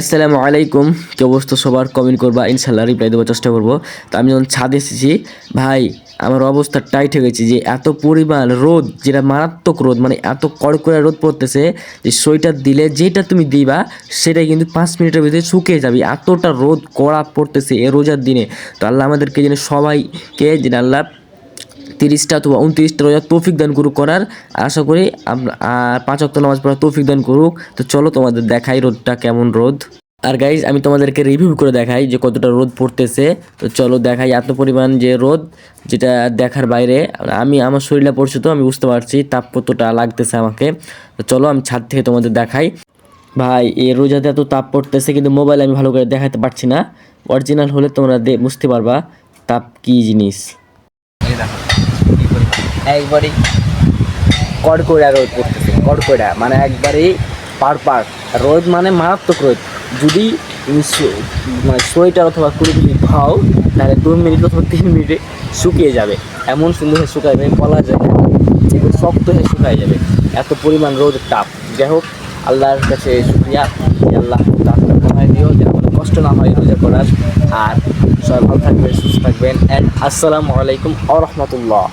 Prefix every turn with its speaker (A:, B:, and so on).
A: আসসালামু আলাইকুম। কি অবস্থা সবার? কমেন্ট করবা ইনশাল্লাহ রিপ্লাই দেওয়ার চেষ্টা করব। তো আমি যখন ছাদে এসেছি, ভাই, আমার অবস্থা টাইট হয়ে গেছে যে এত পরিমাণ রোদ, যেটা মারাত্মক রোদ মানে এত কড়কড়া রোদ পড়তেছে যে সোয়েটার দিলে যেটা তুমি দিবা, সেটাই কিন্তু পাঁচ মিনিটের ভিতরে শুকিয়ে যাবে। এতটা রোদ, কড়া পড়তেছে এ রোজার দিনে। তো আল্লাহ আমাদেরকে যেন সবাইকে, যেন আল্লাহ তিরিশটা অথবা উনত্রিশটা রোজা তৌফিক দান করুক করার। আশা করি আর পাঁচ অক্ট নামাজ পড়া তৌফিক দান করুক। তো চলো তোমাদের দেখাই রোদটা কেমন রোদ। আর গাইজ আমি তোমাদেরকে রিভিউ করে দেখাই যে কতটা রোদ পড়তেছে। তো চলো দেখাই এত পরিমাণ যে রোদ যেটা দেখার বাইরে। আমি আমার শরীরে পড়ছে তো, আমি বুঝতে পারছি তাপ কতটা লাগতেছে আমাকে। তো চলো আমি ছাদ থেকে তোমাদের দেখাই। ভাই এই রোজাতে এত তাপ পড়তেছে কিন্তু মোবাইল আমি ভালো করে দেখাতে পারছি না। অরিজিনাল হলে তোমরা বুঝতে পারবা তাপ কী জিনিস। একবারই কড়কড়া রোদ পড়তেছে কড়কড়া মানে একবারই পার পার। রোদ মানে মারাত্মক রোদ। যদি মানে সোয়েটার অথবা কুড়ি যদি খাও তাহলে দু মিনিট অথবা তিন মিনিটে শুকিয়ে যাবে। এমন সুন্দর হয়ে শুকায় যাবে বলা যায় একদম শক্ত হয়ে শুকায় যাবে। এত পরিমাণ রোদের তাপ। যাই হোক, আল্লাহর কাছে শুক্রিয়া। আল্লাহ দিও কষ্ট না হয় রোজা করার। আর সবাই ভালো থাকবেন, সুস্থ থাকবেন। অ্যান্ড আসসালামু আলাইকুম আ রহমতুল্লাহ।